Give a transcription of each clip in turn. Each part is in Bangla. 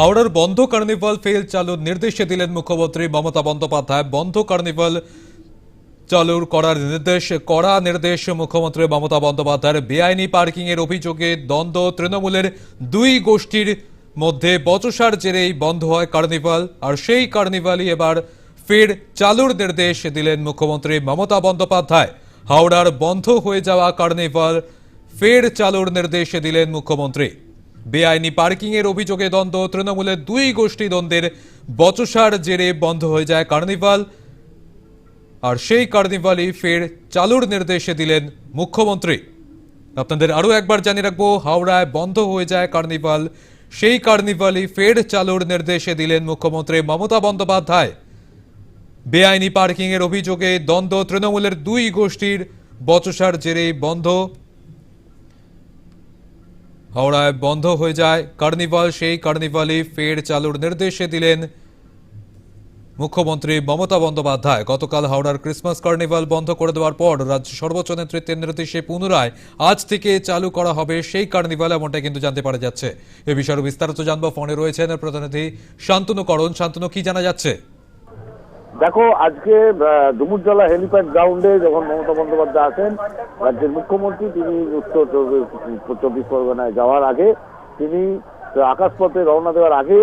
হাওড়ার বন্ধ কার্নিভাল ফেল চালুর নির্দেশে দিলেন মুখ্যমন্ত্রী মমতা বন্দ্যোপাধ্যায়। বন্ধ কার্নিভাল চালুর করার নির্দেশ, কড়া নির্দেশ মুখ্যমন্ত্রী মমতা বন্দ্যোপাধ্যায়ের। বেআইনি পার্কিং এর অভিযোগে দ্বন্দ্ব তৃণমূলের দুই গোষ্ঠীর মধ্যে বচসার জেরেই বন্ধ হয় কার্নিভাল। আর সেই কার্নিভালই এবার ফের চালুর নির্দেশ দিলেন মুখ্যমন্ত্রী মমতা বন্দ্যোপাধ্যায়। হাওড়ার বন্ধ হয়ে যাওয়া কার্নিভাল ফের চালুর নির্দেশ দিলেন মুখ্যমন্ত্রী। বেআইনি পার্কিং এর অভিযোগে দ্বন্দ্ব। তৃণমূলের দুই গোষ্ঠী দ্বন্দ্বের বচসার জেরে বন্ধ হয়ে যায় কার্নিভাল। আর সেই কার্নিভালই ফের চালুর নির্দেশে দিলেন মুখ্যমন্ত্রী। আপনাদের আরও একবার জানিয়ে রাখব, হাওড়ায় বন্ধ হয়ে যায় কার্নিভাল। সেই কার্নিভালই ফের চালুর নির্দেশে দিলেন মুখ্যমন্ত্রী মমতা বন্দ্যোপাধ্যায়। বেআইনি পার্কিং এর অভিযোগে দ্বন্দ্ব। তৃণমূলের দুই গোষ্ঠীর বচসার জেরে বন্ধ। হাওড়ায় বন্ধ হয়ে যায় কার্নিভাল, সেই কার্নিভালই ফের চালুর নির্দেশে দিলেন মুখ্যমন্ত্রী মমতা বন্দ্যোপাধ্যায়। গতকাল হাওড়ার ক্রিসমাস কার্নিভাল বন্ধ করে দেওয়ার পর রাজ্য সর্বোচ্চ নেতৃত্বের নির্দেশে পুনরায় আজ থেকে চালু করা হবে সেই কার্নিভাল, এমনটা কিন্তু জানতে পারা যাচ্ছে। এ বিষয়ে বিস্তারিত জানব। ফোনে রয়েছেন প্রতিনিধি শান্তনু করণ। শান্তনু, কি জানা যাচ্ছে? দেখো, আজকে ডুমুরজলা হেলিপ্যাড গ্রাউন্ডে যখন মমতা বন্দ্যোপাধ্যায় আসেন, রাজ্যের মুখ্যমন্ত্রী, তিনি উত্তর চব্বিশ পরগনায় যাওয়ার আগে, তিনি আকাশপথে রওনা দেওয়ার আগে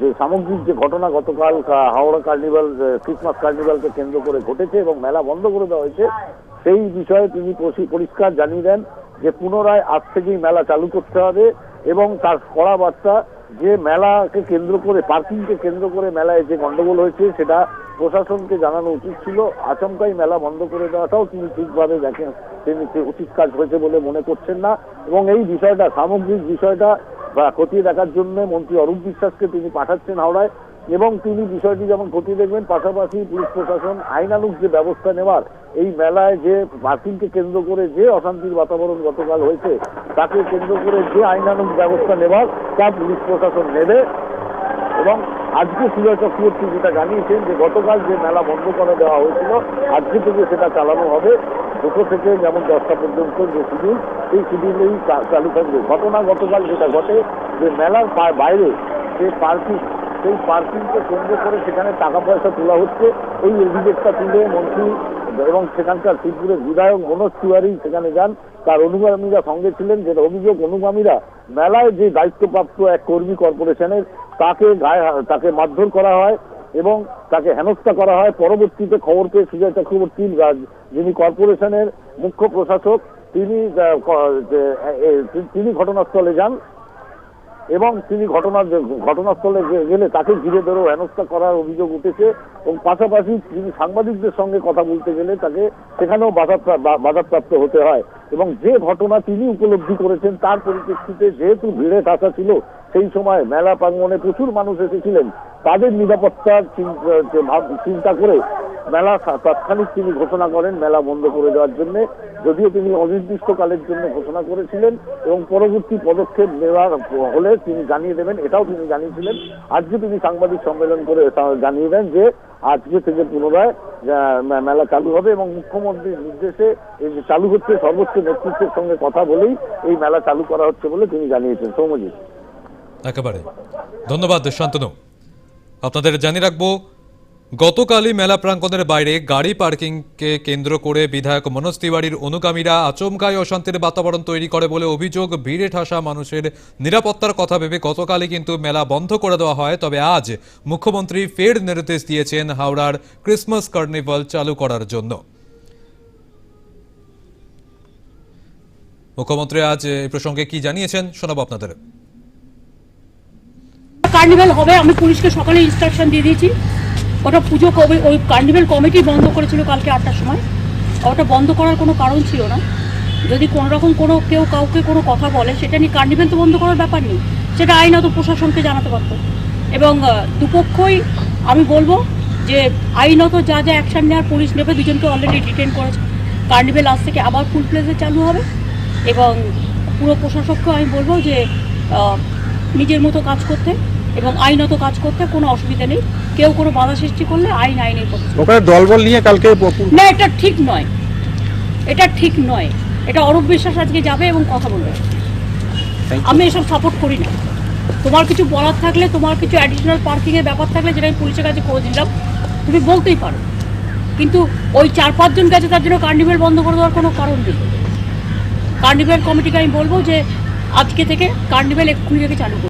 যে সামগ্রিক যে ঘটনা গতকাল হাওড়া কার্নিভাল ক্রিসমাস কার্নিভালকে কেন্দ্র করে ঘটেছে এবং মেলা বন্ধ করে দেওয়া হয়েছে, সেই বিষয়ে তিনি পরিষ্কার জানিয়ে দেন যে পুনরায় আজ থেকেই মেলা চালু করতে হবে এবং তার কড়া বার্তা যে মেলাকে কেন্দ্র করে, পার্কিংকে কেন্দ্র করে মেলায় যে গন্ডগোল হয়েছে, সেটা প্রশাসনকে জানানো উচিত ছিল। আচমকাই মেলা বন্ধ করে দেওয়াটাও তিনি ঠিকভাবে দেখেন। তিনি উচিত কাজ হয়েছে বলে মনে করছেন না। এবং এই বিষয়টা, সামগ্রিক বিষয়টা খতিয়ে দেখার জন্য মন্ত্রী অরূপ বিশ্বাসকে তিনি পাঠাচ্ছেন হাওড়ায়। এবং তিনি বিষয়টি যেমন খতিয়ে দেখবেন, পাশাপাশি পুলিশ প্রশাসন আইনানুগ যে ব্যবস্থা নেওয়ার, এই মেলায় যে পার্কিংকে কেন্দ্র করে যে অশান্তির বাতাবরণ গতকাল হয়েছে, তাকে কেন্দ্র করে যে আইনানুগ ব্যবস্থা নেওয়ার, তা পুলিশ প্রশাসন নেবে। এবং আজকে সুজয় চক্রবর্তী যেটা জানিয়েছেন যে গতকাল যে মেলা বন্ধ করে দেওয়া হয়েছিল, আজকে থেকে সেটা চালানো হবে। দুটো থেকে যেমন দশটা পর্যন্ত যে শিডিউল, সেই শিডিউলেই চালু থাকবে। ঘটনা গতকাল যেটা ঘটে, যে মেলার বাইরে যে পার্কিং সেই পার্কিংকে কেন্দ্র করে সেখানে টাকা পয়সা তোলা হচ্ছে। এই অভিযোগটা তুলে মন্ত্রী এবং সেখানকার শিবপুরের বিধায়ক মনোজ তিওয়ারি সেখানে যান। তার অনুগামীরা সঙ্গে ছিলেন। যে অভিযোগ অনুগামীরা মেলায় যে দায়িত্বপ্রাপ্ত এক কর্মী কর্পোরেশনের তাকে গায়ে তাকে মারধর করা হয় এবং তাকে হেনস্থা করা হয়। পরবর্তীতে খবর পেয়ে সুজয় চক্রবর্তী যিনি কর্পোরেশনের মুখ্য প্রশাসক, তিনি তিনি ঘটনাস্থলে যান। এবং তিনি ঘটনার ঘটনাস্থলে গেলে তাকে ঘিরে ধরে হেনস্থা করার অভিযোগ উঠেছে এবং পাশাপাশি তিনি সাংবাদিকদের সঙ্গে কথা বলতে গেলে তাকে সেখানেও বাধাপ্রা- বা- বাধাপ্রাপ্ত হতে হয় এবং যে ঘটনা তিনি উপলব্ধি করেছেন তার পরিপ্রেক্ষিতে যেহেতু ভিড়ে ঠাসা ছিল, সেই সময় মেলা প্রাঙ্গণে প্রচুর মানুষ এসেছিলেন। তাদের নিরাপত্তার চিন্তা করে মেলা তাৎক্ষণিক তিনি ঘোষণা করেন মেলা বন্ধ করে দেওয়ার জন্য। যদিও তিনি অনির্দিষ্টকালের জন্য ঘোষণা করেছিলেন এবং পরবর্তী পদক্ষেপ নেওয়ার হলে তিনি জানিয়ে দেবেন, এটাও তিনি জানিয়েছিলেন। আজকে তিনি সাংবাদিক সম্মেলন করে জানিয়ে দেন যে, আজকে থেকে পুনরায় মেলা চালু হবে এবং মুখ্যমন্ত্রীর নির্দেশে চালু হচ্ছে, সর্বোচ্চ নেতৃত্বের সঙ্গে কথা বলেই এই মেলা চালু করা হচ্ছে বলে তিনি জানিয়েছেন। সৌমজিৎ একেবারে। ধন্যবাদ শান্তনু আপনাদের জানিয়ে রাখব গতকালই মেলা প্রাঙ্গণের বাইরে গাড়ি পার্কিংকে কেন্দ্র করে বিধায়ক মনোজ তিওয়ারির অনুগামীরা আচমকায় অশান্তির বাতাবরণ তৈরি করে বলে অভিযোগ, ভিড়ে ঠাসা মানুষের নিরাপত্তার কথা ভেবে গতকালই কিন্তু মেলা বন্ধ করে দেওয়া হয়। তবে আজ মুখ্যমন্ত্রী ফের নির্দেশ দিয়েছেন হাওড়ার ক্রিসমাস কার্নিভাল চালু করার জন্য। মুখ্যমন্ত্রী আজ এই প্রসঙ্গে কি জানিয়েছেন শোনাবো আপনাদের। কার্নিভ্যাল হবে, আমি পুলিশকে সকালে ইনস্ট্রাকশন দিয়ে দিয়েছি। ওটা পুজো কবে, ওই কার্নিভেল কমিটি বন্ধ করেছিল কালকে আটটার সময়। ওটা বন্ধ করার কোনো কারণ ছিল না। যদি কোনো রকম কোনো কেউ কাউকে কোনো কথা বলে, সেটা নিয়ে কার্নিভেল তো বন্ধ করার ব্যাপার নেই। সেটা আইনত প্রশাসনকে জানাতে পারতো। এবং দুপক্ষই আমি বলব যে আইনত যা যা অ্যাকশন নেওয়ার পুলিশ নেবে, দুজনকে অলরেডি ডিটেন করেছে। কার্নিভেল আজ থেকে আবার ফুল প্লেসে চালু হবে। এবং পুরো প্রশাসককেও আমি বলব যে নিজের মতো কাজ করতে। এবং আইনত কাজ করতে কোনো অসুবিধা নেই। কেউ কোনো বাধা সৃষ্টি করলে আইন আইনের ওখানে দলবল নিয়ে কালকে না এটা ঠিক নয়। এটা ঠিক নয়। এটা অরূপ বিশ্বাস আজকে যাবে এবং কথা বলবে। আমি এসব সাপোর্ট করি না। তোমার কিছু বলার থাকলে তোমার কিছু অ্যাডিশনাল পার্কিংয়ের ব্যাপার থাকলে যেটা আমি পুলিশের কাছে খোঁজ নিলাম তুমি বলতেই পারো। কিন্তু ওই চার পাঁচজন গেছে তার জন্য কার্নিভেল বন্ধ করে দেওয়ার কোনো কারণ নেই। কার্নিভেল কমিটিকে আমি বলব যে আজকে থেকে কার্নিভেল এক্ষুনি থেকে চালু